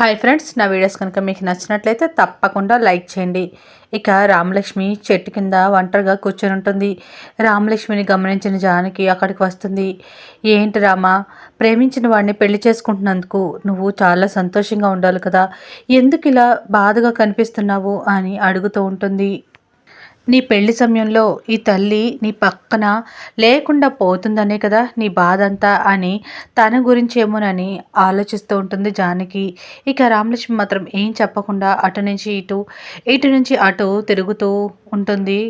Hi friends నా videos కనుక మీకు నచ్చినట్లయితే తప్పకుండా లైక్ చేయండి. ఇక రామలక్ష్మి చెట్టు కింద ఒంటరిగా కూర్చొని ఉంటుంది. రామలక్ష్మిని గమనించిన జానకి అక్కడికి వస్తుంది. ఏంటి రామ ప్రేమించిన వాడిని పెళ్ళి చేసుకుంటున్నందుకు నువ్వు చాలా సంతోషంగా ఉండాలి కదా. ఎందుకు ఇలా బాధగా కనిపిస్తున్నావు అని అడుగుతూ ఉంటుంది. నీ పెళ్ళి సమయంలో ఈ తల్లి నీ పక్కన లేకుండా పోతుందనే కదా నీ బాధ అంతా అని తన గురించి ఏమోనని ఆలోచిస్తూ ఉంటుంది జానకి. ఇక రామలక్ష్మి మాత్రం ఏం చెప్పకుండా అటు నుంచి ఇటు ఇటు నుంచి అటు తిరుగుతూ ఉంటుంది.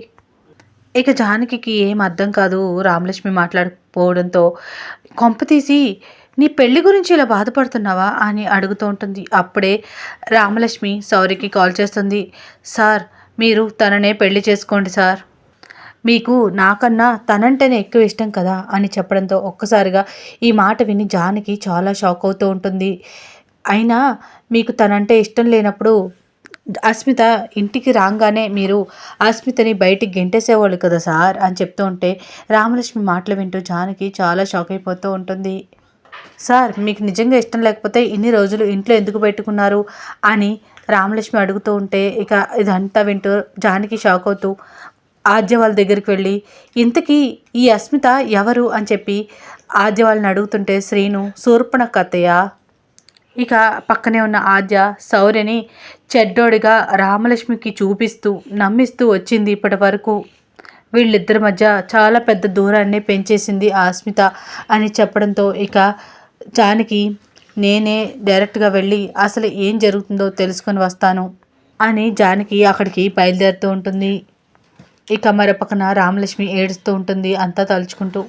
ఇక జానకి ఏం అర్థం కాదు రామలక్ష్మి మాట్లాడిపోవడంతో కొంప తీసి నీ పెళ్ళి గురించి ఇలా బాధపడుతున్నావా? అని అడుగుతూ ఉంటుంది. అప్పుడే రామలక్ష్మి సౌరికి కాల్ చేస్తుంది. సార్ మీరు తననే పెళ్ళి చేసుకోండి సార్. మీకు నాకన్నా తనంటేనే ఎక్కువ ఇష్టం కదా అని చెప్పడంతో ఒక్కసారిగా ఈ మాట విని జానకి చాలా షాక్ అవుతూ ఉంటుంది. అయినా మీకు తనంటే ఇష్టం లేనప్పుడు అస్మిత ఇంటికి రాగానే మీరు అస్మితని బయటికి గెంటేసేవాళ్ళు కదా సార్ అని చెప్తూ ఉంటే రామలక్ష్మి మాటలు వింటూ జానకి చాలా షాక్ అయిపోతూ ఉంటుంది. సార్ మీకు నిజంగా ఇష్టం లేకపోతే ఇన్ని రోజులు ఇంట్లో ఎందుకు పెట్టుకున్నారు అని రామలక్ష్మి అడుగుతూ ఉంటే ఇక ఇదంతా వింటూ జానికి షాక్ అవుతూ ఆద్య వాళ్ళ దగ్గరికి వెళ్ళి ఇంతకీ ఈ అస్మిత ఎవరు? అని చెప్పి ఆద్య వాళ్ళని అడుగుతుంటే శ్రీను సూర్పణ కత్తయ్య ఇక పక్కనే ఉన్న ఆద్య శౌర్యని చెడ్డోడిగా రామలక్ష్మికి చూపిస్తూ నమ్మిస్తూ వచ్చింది ఇప్పటి వరకు. వీళ్ళిద్దరి మధ్య చాలా పెద్ద దూరాన్ని పెంచేసింది ఆస్మిత అని చెప్పడంతో ఇక జానకి నేనే డైరెక్ట్గా వెళ్ళి అసలు ఏం జరుగుతుందో తెలుసుకొని వస్తాను అని జానకి అక్కడికి బయలుదేరుతూ ఉంటుంది. ఇక మరో పక్కన రామలక్ష్మి ఏడుస్తూ ఉంటుంది అంతా తలుచుకుంటూ.